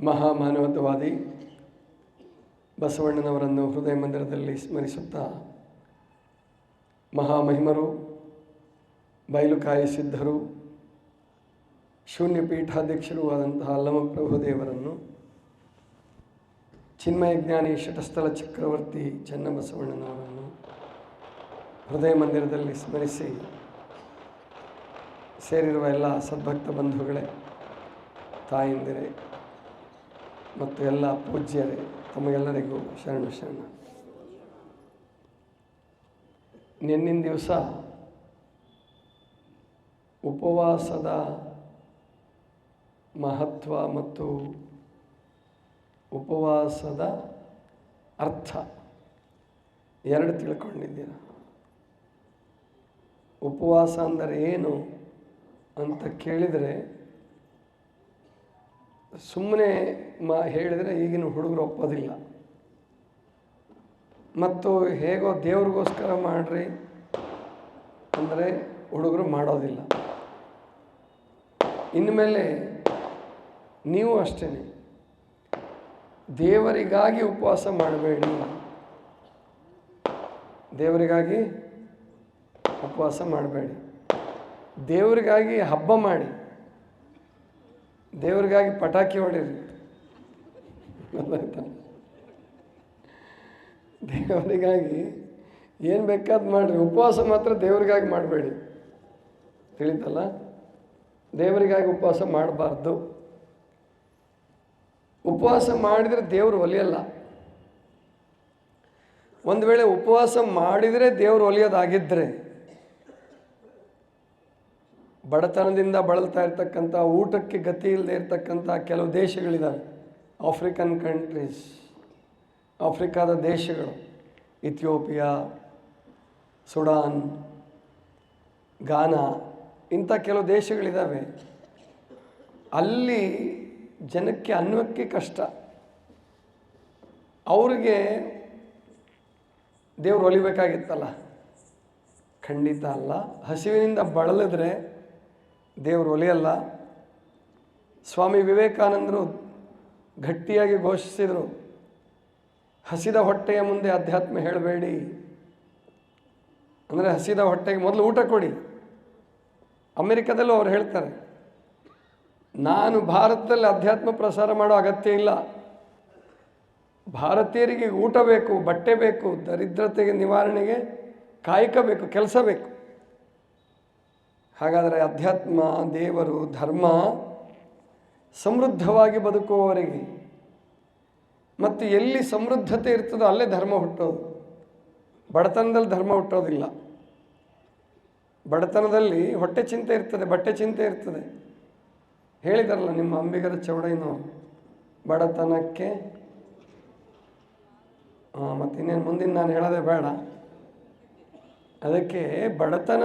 ಮಹಾಮಾನವತಾವಾದಿ ಬಸವಣ್ಣನವರನ್ನು ಹೃದಯ ಮಂದಿರದಲ್ಲಿ ಸ್ಮರಿಸುತ್ತಾ ಮಹಾಮಹಿಮರು ಬಯಲುಕಾಯಿ ಸಿದ್ಧರು ಶೂನ್ಯ ಪೀಠಾಧ್ಯಕ್ಷರೂ ಆದಂತಹ ಲಮಪ್ರಭುದೇವರನ್ನು ಪ್ರಭುದೇವರನ್ನು ಚಿನ್ಮಯ ಜ್ಞಾನಿ ಶಟಸ್ಥಲ ಚಕ್ರವರ್ತಿ ಚನ್ನಬಸವಣ್ಣನವರನ್ನು ಹೃದಯ ಮಂದಿರದಲ್ಲಿ ಸ್ಮರಿಸಿ ಸೇರಿರುವ ಎಲ್ಲ ಸದ್ಭಕ್ತ ಬಂಧುಗಳೇ, ತಾಯಂದಿರೇ ಮತ್ತು ಎಲ್ಲ ಪೂಜ್ಯರೇ, ತಮಗೆಲ್ಲರಿಗೂ ಶರಣು ಶರಣ. ನಿನ್ನಿನ ದಿವಸ ಉಪವಾಸದ ಮಹತ್ವ ಮತ್ತು ಉಪವಾಸದ ಅರ್ಥ ಎರಡು ತಿಳ್ಕೊಂಡಿದ್ದೀರ? ಉಪವಾಸ ಅಂದರೆ ಏನು ಅಂತ ಕೇಳಿದರೆ ಸುಮ್ಮನೆ ಮಾ ಹೇಳಿದರೆ ಈಗಿನ ಹುಡುಗರು ಒಪ್ಪೋದಿಲ್ಲ. ಮತ್ತು ಹೇಗೋ ದೇವ್ರಿಗೋಸ್ಕರ ಮಾಡ್ರಿ ಅಂದರೆ ಹುಡುಗರು ಮಾಡೋದಿಲ್ಲ. ಇನ್ಮೇಲೆ ನೀವು ಅಷ್ಟೇ ದೇವರಿಗಾಗಿ ಉಪವಾಸ ಮಾಡಬೇಡಿ. ದೇವರಿಗಾಗಿ ಉಪವಾಸ ಮಾಡಬೇಡಿ. ದೇವರಿಗಾಗಿ ಹಬ್ಬ ಮಾಡಿ. ದೇವರಿಗಾಗಿ ಪಟಾಕಿ ಹೊಡೀರಿ. ದೇವರಿಗಾಗಿ ಏನು ಬೇಕಾದ ಮಾಡಿರಿ. ಉಪವಾಸ ಮಾತ್ರ ದೇವರಿಗಾಗಿ ಮಾಡಬೇಡಿ. ತಿಳಿತಲ್ಲ? ದೇವರಿಗಾಗಿ ಉಪವಾಸ ಮಾಡಬಾರ್ದು. ಉಪವಾಸ ಮಾಡಿದರೆ ದೇವರು ಒಲಿಯಲ್ಲ. ಒಂದು ವೇಳೆ ಉಪವಾಸ ಮಾಡಿದರೆ ದೇವರು ಒಲಿಯೋದಾಗಿದ್ದರೆ ಬಡತನದಿಂದ ಬಳಲ್ತಾ ಇರ್ತಕ್ಕಂಥ, ಊಟಕ್ಕೆ ಗತಿ ಇಲ್ಲದೆ ಇರತಕ್ಕಂಥ ಕೆಲವು ದೇಶಗಳಿದ್ದಾವೆ ಆಫ್ರಿಕನ್ ಕಂಟ್ರೀಸ್ ಆಫ್ರಿಕಾದ ದೇಶಗಳು ಇಥಿಯೋಪಿಯಾ ಸುಡಾನ್ ಗಾನಾ ಇಂಥ ಕೆಲವು ದೇಶಗಳಿದ್ದಾವೆ ಅಲ್ಲಿ ಜನಕ್ಕೆ ಅನ್ನಕ್ಕೆ ಕಷ್ಟ. ಅವ್ರಿಗೆ ದೇವ್ರು ಒಲಿಬೇಕಾಗಿತ್ತಲ್ಲ? ಖಂಡಿತ ಅಲ್ಲ. ಹಸಿವಿನಿಂದ ಬಳಲಿದ್ರೆ ದೇವರು ಒಲಿಯಲ್ಲ ಸ್ವಾಮಿ ವಿವೇಕಾನಂದರು ಗಟ್ಟಿಯಾಗಿ ಘೋಷಿಸಿದರು, ಹಸಿದ ಹೊಟ್ಟೆಯ ಮುಂದೆ ಅಧ್ಯಾತ್ಮ ಹೇಳಬೇಡಿ. ಅಂದರೆ ಹಸಿದ ಹೊಟ್ಟೆಗೆ ಮೊದಲು ಊಟ ಕೊಡಿ. ಅಮೆರಿಕದಲ್ಲೂ ಅವ್ರು ಹೇಳ್ತಾರೆ, ನಾನು ಭಾರತದಲ್ಲಿ ಅಧ್ಯಾತ್ಮ ಪ್ರಸಾರ ಮಾಡೋ ಅಗತ್ಯ ಇಲ್ಲ. ಭಾರತೀಯರಿಗೆ ಊಟ ಬೇಕು, ಬಟ್ಟೆ ಬೇಕು, ದರಿದ್ರತೆಗೆ ನಿವಾರಣೆಗೆ ಕಾಯಕ ಬೇಕು, ಕೆಲಸ ಬೇಕು. ಹಾಗಾದರೆ ಅಧ್ಯಾತ್ಮ, ದೇವರು, ಧರ್ಮ ಸಮೃದ್ಧವಾಗಿ ಬದುಕುವವರಿಗೆ. ಮತ್ತು ಎಲ್ಲಿ ಸಮೃದ್ಧತೆ ಇರ್ತದೋ ಅಲ್ಲೇ ಧರ್ಮ ಹುಟ್ಟೋದು. ಬಡತನದಲ್ಲಿ ಧರ್ಮ ಹುಟ್ಟೋದಿಲ್ಲ. ಬಡತನದಲ್ಲಿ ಹೊಟ್ಟೆ ಚಿಂತೆ ಇರ್ತದೆ, ಬಟ್ಟೆ ಚಿಂತೆ ಇರ್ತದೆ. ಹೇಳಿದಾರಲ್ಲ ನಿಮ್ಮ ಅಂಬಿಗರ ಚೌಡಯ್ಯನವರು, ಬಡತನಕ್ಕೆ ಮತ್ತು ಇನ್ನೇನು ಮುಂದಿನ ನಾನು ಹೇಳೋದೇ ಬೇಡ. ಅದಕ್ಕೆ ಬಡತನ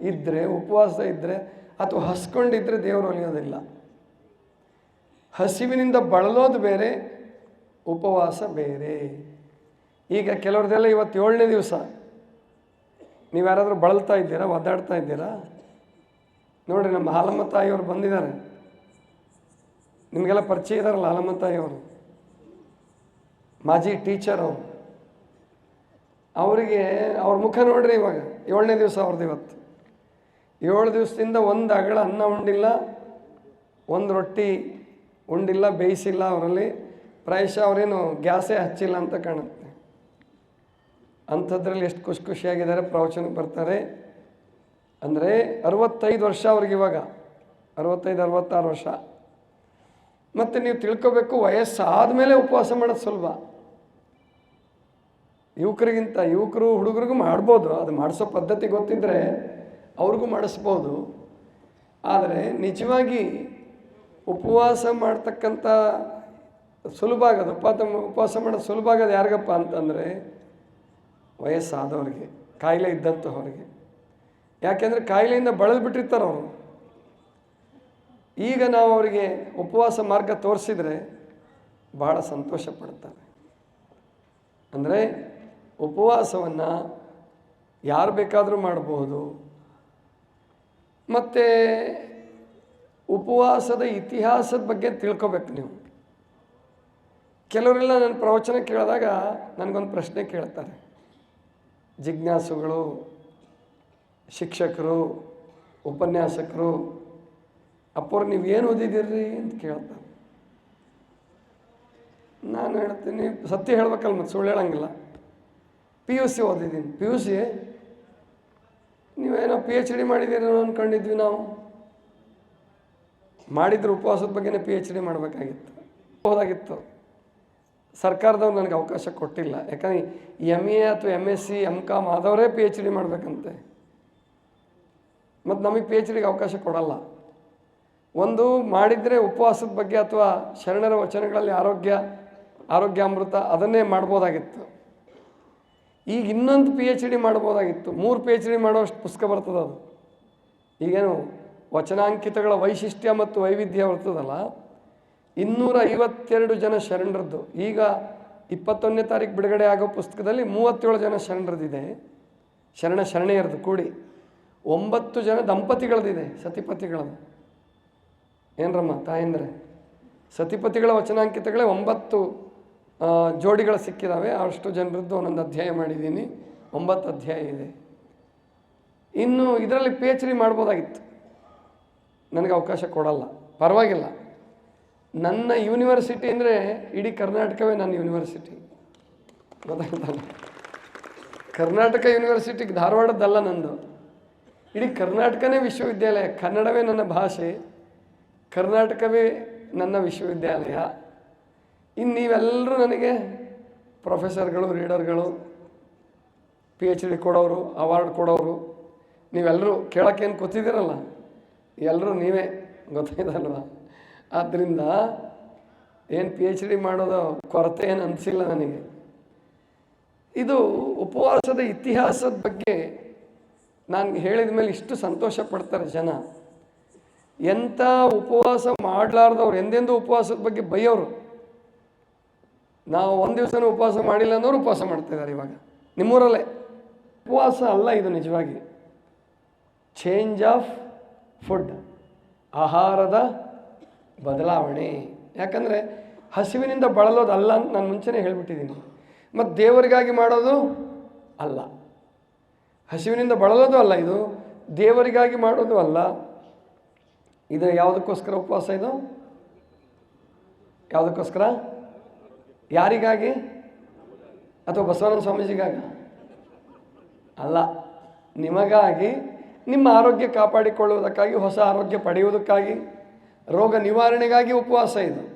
ಇದ್ದರೆ ಉಪವಾಸ ಇದ್ದರೆ ಅಥವಾ ಹಸ್ಕೊಂಡಿದ್ದರೆ ದೇವರು ಒಲಿಯೋದಿಲ್ಲ ಹಸಿವಿನಿಂದ ಬಳಲೋದು ಬೇರೆ, ಉಪವಾಸ ಬೇರೆ. ಈಗ ಕೆಲವ್ರದ್ದೆಲ್ಲ ಇವತ್ತು ಏಳನೇ ದಿವಸ. ನೀವು ಯಾರಾದರೂ ಬಳಲ್ತಾ ಇದ್ದೀರಾ, ಒದ್ದಾಡ್ತಾ ಇದ್ದೀರಾ? ನೋಡಿರಿ, ನಮ್ಮ ಹಾಲಮ್ಮ ತಾಯಿಯವರು ಬಂದಿದ್ದಾರೆ. ನಿಮಗೆಲ್ಲ ಪರಿಚಯ ಇದ್ದಾರಲ್ಲ ಹಾಲಮ್ಮ ತಾಯಿಯವರು? ಮಾಜಿ ಟೀಚರ್ ಅವರು. ಅವರಿಗೆ ಅವ್ರ ಮುಖ ನೋಡ್ರಿ ಇವಾಗ, ಏಳನೇ ದಿವಸ ಅವ್ರದ್ದು ಇವತ್ತು. ಏಳು ದಿವಸದಿಂದ ಒಂದು ಅಗಳ ಅನ್ನ ಉಂಡಿಲ್ಲ, ಒಂದು ರೊಟ್ಟಿ ಉಂಡಿಲ್ಲ, ಬೇಯಿಸಿಲ್ಲ ಅವರಲ್ಲಿ. ಪ್ರಾಯಶಃ ಅವರೇನು ಗ್ಯಾಸೇ ಹಚ್ಚಿಲ್ಲ ಅಂತ ಕಾಣುತ್ತೆ. ಅಂಥದ್ರಲ್ಲಿ ಎಷ್ಟು ಖುಷಿ ಖುಷಿಯಾಗಿದ್ದಾರೆ, ಪ್ರವಚನಕ್ಕೆ ಬರ್ತಾರೆ. ಅಂದರೆ ಅರವತ್ತೈದು ವರ್ಷ ಅವ್ರಿಗೆ ಇವಾಗ. ಅರವತ್ತೈದು, ಅರವತ್ತಾರು ವರ್ಷ. ಮತ್ತು ನೀವು ತಿಳ್ಕೋಬೇಕು ವಯಸ್ಸಾದ ಮೇಲೆ ಉಪವಾಸ ಮಾಡೋದು ಸುಲಭ. ಯುವಕರಿಗಿಂತ ಯುವಕರು, ಹುಡುಗರಿಗೂ ಮಾಡ್ಬೋದು. ಅದು ಮಾಡಿಸೋ ಪದ್ಧತಿ ಗೊತ್ತಿದ್ದರೆ ಅವ್ರಿಗೂ ಮಾಡಿಸ್ಬೋದು. ಆದರೆ ನಿಜವಾಗಿ ಉಪವಾಸ ಮಾಡ್ತಕ್ಕಂಥ ಸುಲಭ ಆಗೋದು. ಉಪವಾಸ ಉಪವಾಸ ಮಾಡೋದು ಸುಲಭ ಆಗೋದು ಯಾರಿಗಪ್ಪ ಅಂತಂದರೆ ವಯಸ್ಸಾದವ್ರಿಗೆ, ಕಾಯಿಲೆ ಇದ್ದಂಥವ್ರಿಗೆ ಯಾಕೆಂದರೆ ಕಾಯಿಲೆಯಿಂದ ಬಳಲ್ಬಿಟ್ಟಿರ್ತಾರೆ ಅವರು. ಈಗ ನಾವು ಅವರಿಗೆ ಉಪವಾಸ ಮಾರ್ಗ ತೋರಿಸಿದರೆ ಭಾಳ ಸಂತೋಷ ಪಡ್ತಾರೆ. ಅಂದರೆ ಉಪವಾಸವನ್ನು ಯಾರು ಬೇಕಾದರೂ ಮಾಡಬಹುದು ಮತ್ತು ಉಪವಾಸದ ಇತಿಹಾಸದ ಬಗ್ಗೆ ತಿಳ್ಕೊಬೇಕು ನೀವು. ಕೆಲವರೆಲ್ಲ ನನ್ನ ಪ್ರವಚನ ಕೇಳಿದಾಗ ನನಗೊಂದು ಪ್ರಶ್ನೆ ಕೇಳ್ತಾರೆ. ಜಿಜ್ಞಾಸುಗಳು, ಶಿಕ್ಷಕರು, ಉಪನ್ಯಾಸಕರು ಅಪ್ಪವ್ರು ನೀವು ಏನು ಓದಿದ್ದೀರಿ ಅಂತ ಕೇಳ್ತಾರೆ. ನಾನು ಹೇಳ್ತೀನಿ, ಸತ್ಯ ಹೇಳ್ಬೇಕಲ್ಲ ಮತ್ತು ಸುಳ್ಳು ಹೇಳಂಗಿಲ್ಲ. ಪಿ ಯು ಸಿ ಓದಿದ್ದೀನಿ. ಪಿ ಯು ಸಿ ನೀವೇನೋ ಪಿ ಎಚ್ ಡಿ ಮಾಡಿದ್ದೀರೋ ಅಂದ್ಕೊಂಡಿದ್ವಿ ನಾವು. ಮಾಡಿದ್ರೆ ಉಪವಾಸದ ಬಗ್ಗೆನೇ ಪಿ ಎಚ್ ಡಿ ಮಾಡಬೇಕಾಗಿತ್ತು. ಹೋದಾಗಿತ್ತು. ಸರ್ಕಾರದವ್ರು ನನಗೆ ಅವಕಾಶ ಕೊಟ್ಟಿಲ್ಲ. ಯಾಕಂದರೆ ಎಂ ಎ ಅಥವಾ M S C M com ಆದವರೇ P H D ಮಾಡಬೇಕಂತೆ. ಮತ್ತು ನಮಗೆ ಪಿ ಎಚ್ ಡಿಗೆ ಅವಕಾಶ ಕೊಡಲ್ಲ. ಒಂದು, ಮಾಡಿದರೆ ಉಪವಾಸದ ಬಗ್ಗೆ ಅಥವಾ ಶರಣರ ವಚನಗಳಲ್ಲಿ ಆರೋಗ್ಯ ಆರೋಗ್ಯ ಅಮೃತ ಅದನ್ನೇ ಮಾಡ್ಬೋದಾಗಿತ್ತು. ಈಗ ಇನ್ನೊಂದು ಪಿ ಎಚ್ ಡಿ ಮಾಡ್ಬೋದಾಗಿತ್ತು ಮೂರು ಪಿ ಎಚ್ ಡಿ ಮಾಡೋಷ್ಟು ಪುಸ್ತಕ ಬರ್ತದೆ ಅದು. ಈಗೇನು ವಚನಾಂಕಿತಗಳ ವೈಶಿಷ್ಟ್ಯ ಮತ್ತು ವೈವಿಧ್ಯ ಬರ್ತದಲ್ಲ? ಇನ್ನೂರ ಐವತ್ತೆರಡು ಜನ ಶರಣರದ್ದು. ಈಗ ಇಪ್ಪತ್ತೊಂದನೇ ತಾರೀಕು ಬಿಡುಗಡೆ ಆಗೋ ಪುಸ್ತಕದಲ್ಲಿ ಮೂವತ್ತೇಳು ಜನ ಶರಣರದಿದೆ ಶರಣ ಶರಣೆಯರದು ಕೂಡಿ. ಒಂಬತ್ತು ಜನ ದಂಪತಿಗಳದಿದೆ ಸತಿಪತಿಗಳದು ಏನ್ರಮ್ಮ ತಾಯಂದ್ರೆ? ಸತಿಪತಿಗಳ ವಚನಾಂಕಿತಗಳೇ ಒಂಬತ್ತು ಜೋಡಿಗಳು ಸಿಕ್ಕಿದ್ದಾವೆ ಅಷ್ಟು ಜನರದ್ದು ಒಂದೊಂದು ಅಧ್ಯಾಯ ಮಾಡಿದ್ದೀನಿ. ಒಂಬತ್ತು ಅಧ್ಯಾಯ ಇದೆ. ಇನ್ನು ಇದರಲ್ಲಿ ಪಿ ಎಚ್ ಡಿ ಮಾಡ್ಬೋದಾಗಿತ್ತು. ನನಗೆ ಅವಕಾಶ ಕೊಡಲ್ಲ. ಪರವಾಗಿಲ್ಲ. ನನ್ನ ಯೂನಿವರ್ಸಿಟಿ ಅಂದರೆ ಇಡೀ ಕರ್ನಾಟಕವೇ ನನ್ನ ಯೂನಿವರ್ಸಿಟಿ. ಗೊತ್ತಾಗ್ತಲ್ಲ ಕರ್ನಾಟಕ ಯೂನಿವರ್ಸಿಟಿಗೆ ಧಾರವಾಡದ್ದಲ್ಲ ನಂದು. ಇಡೀ ಕರ್ನಾಟಕನೇ ವಿಶ್ವವಿದ್ಯಾಲಯ. ಕನ್ನಡವೇ ನನ್ನ ಭಾಷೆ. ಕರ್ನಾಟಕವೇ ನನ್ನ ವಿಶ್ವವಿದ್ಯಾಲಯ. ಇನ್ನು ನೀವೆಲ್ಲರೂ ನನಗೆ ಪ್ರೊಫೆಸರ್ಗಳು, ರೀಡರ್ಗಳು ಪಿ ಎಚ್ ಡಿ ಕೊಡೋರು ಅವಾರ್ಡ್ ಕೊಡೋರು, ನೀವೆಲ್ಲರೂ ಕೇಳೋಕ್ಕೇನು ಕೂತಿದ್ದೀರಲ್ಲ, ಎಲ್ಲರೂ ನೀವೇ ಗೊತ್ತಾಯ್ತಲ್ವ? ಆದ್ದರಿಂದ ಏನು ಪಿ ಎಚ್ ಡಿ ಮಾಡೋದು ಕೊರತೆ ಏನು ಅನಿಸಿಲ್ಲ ನನಗೆ. ಇದು ಉಪವಾಸದ ಇತಿಹಾಸದ ಬಗ್ಗೆ ನಾನು ಹೇಳಿದ ಮೇಲೆ ಇಷ್ಟು ಸಂತೋಷ ಪಡ್ತಾರೆ ಜನ. ಎಂಥ ಉಪವಾಸ ಮಾಡಲಾರ್ದವ್ರು, ಎಂದೆಂದೂ ಉಪವಾಸದ ಬಗ್ಗೆ ಬೈಯೋರು? ನಾವು ಒಂದು ದಿವಸನೂ ಉಪವಾಸ ಮಾಡಿಲ್ಲ ಅನ್ನೋರು ಉಪವಾಸ ಮಾಡ್ತಿದ್ದಾರೆ ಇವಾಗ. ನಿಮ್ಮೂರಲ್ಲೇ. ಉಪವಾಸ ಅಲ್ಲ ಇದು ನಿಜವಾಗಿ. ಚೇಂಜ್ ಆಫ್ ಫುಡ್ ಆಹಾರದ ಬದಲಾವಣೆ. ಯಾಕಂದರೆ ಹಸಿವಿನಿಂದ ಬಳಲೋದಲ್ಲ ಅಂತ ನಾನು ಮುಂಚೆನೇ ಹೇಳಿಬಿಟ್ಟಿದ್ದೀನಿ. ಮತ್ತು ದೇವರಿಗಾಗಿ ಮಾಡೋದು ಅಲ್ಲ. ಹಸಿವಿನಿಂದ ಬಳಲೋದು ಅಲ್ಲ ಇದು. ದೇವರಿಗಾಗಿ ಮಾಡೋದು ಅಲ್ಲ. ಇದು ಯಾವುದಕ್ಕೋಸ್ಕರ ಉಪವಾಸ ಇದು? ಯಾವುದಕ್ಕೋಸ್ಕರ? ಯಾರಿಗಾಗಿ? ಅಥವಾ ಬಸವನಂದ ಸ್ವಾಮೀಜಿಗಾಗಿ? ಅಲ್ಲ, ನಿಮಗಾಗಿ ನಿಮ್ಮ ಆರೋಗ್ಯ ಕಾಪಾಡಿಕೊಳ್ಳುವುದಕ್ಕಾಗಿ, ಹೊಸ ಆರೋಗ್ಯ ಪಡೆಯುವುದಕ್ಕಾಗಿ, ರೋಗ ನಿವಾರಣೆಗಾಗಿ ಉಪವಾಸ ಇದು.